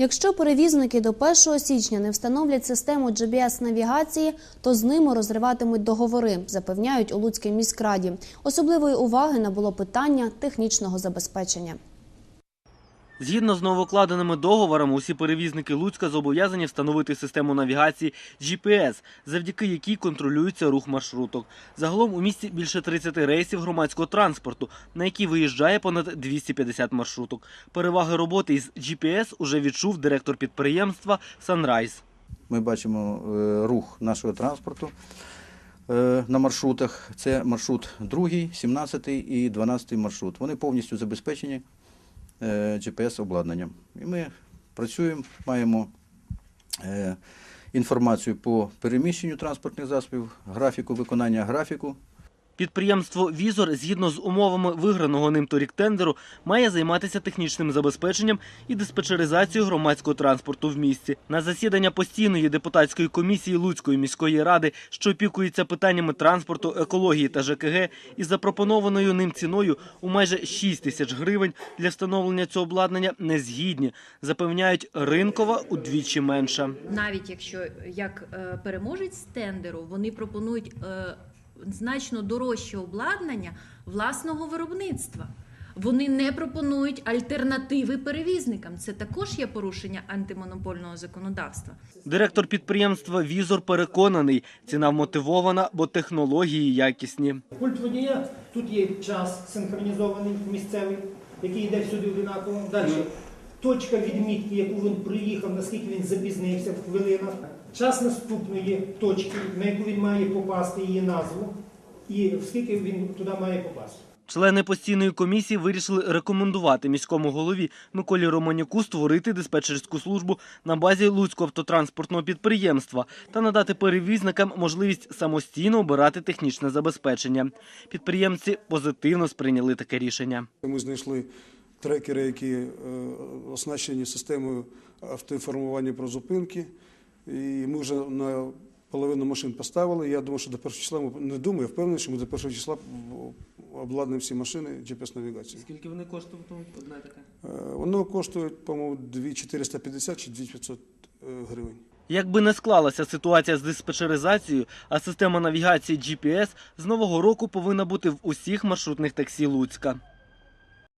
Якщо перевізники до 1 січня не встановлять систему GPS-навігації, то з ними розриватимуть договори, запевняють у Луцькій міськраді. Особливої уваги набуло питання технічного забезпечення. Згідно з новокладеними договорами, усі перевізники Луцька зобов'язані встановити систему навігації GPS, завдяки якій контролюється рух маршруток. Загалом у місті більше 30 рейсів громадського транспорту, на які виїжджає понад 250 маршруток. Переваги роботи із GPS уже відчув директор підприємства Sunrise. Ми бачимо е, рух нашого транспорту е, на маршрутах. Це маршрут 2, 17 і 12 маршрут. Вони повністю забезпечені GPS-обладнанням. І ми працюємо, маємо е, інформацію по переміщенню транспортних засобів, графіку виконання графіку. Підприємство Візор, згідно з умовами виграного ним торік тендеру, має займатися технічним забезпеченням і диспетчеризацією громадського транспорту в місті. На засідання постійної депутатської комісії Луцької міської ради, що опікується питаннями транспорту, екології та ЖКГ, із запропонованою ним ціною у майже 6 тисяч гривень для встановлення цього обладнання не згідні. Запевняють, ринкова удвічі менша. навіть якщо як е, переможець тендеру, вони пропонують е, значно дорожче обладнання власного виробництва. Вони не пропонують альтернативи перевізникам. Це також є порушення антимонопольного законодавства. Директор підприємства Візор переконаний, ціна вмотивована, бо технології якісні. Пульт водія, тут є час синхронізований місцевий, який йде всюди одинаково. Далі точка відмітки, яку він приїхав, наскільки він запізнився в хвилинах. Час наступної точки, на яку він має попасти, її назву, і скільки він туди має попасти. Члени постійної комісії вирішили рекомендувати міському голові Миколі Романюку створити диспетчерську службу на базі Луцького автотранспортного підприємства та надати перевізникам можливість самостійно обирати технічне забезпечення. Підприємці позитивно сприйняли таке рішення. Ми знайшли трекери, які е, оснащені системою автоінформування про зупинки. І ми вже на половину машин поставили. Я думаю, що до першого числа ми не думаю, я впевнений, що ми до першого числа обладнаємо всі машини GPS-навігацією. Скільки вони коштуватимуть одна така? Е, Воно коштує, по-моєму, 2450 чи 2500 е, гривень. Якби не склалася ситуація з диспетчеризацією, а система навігації GPS з нового року повинна бути в усіх маршрутних таксі Луцька.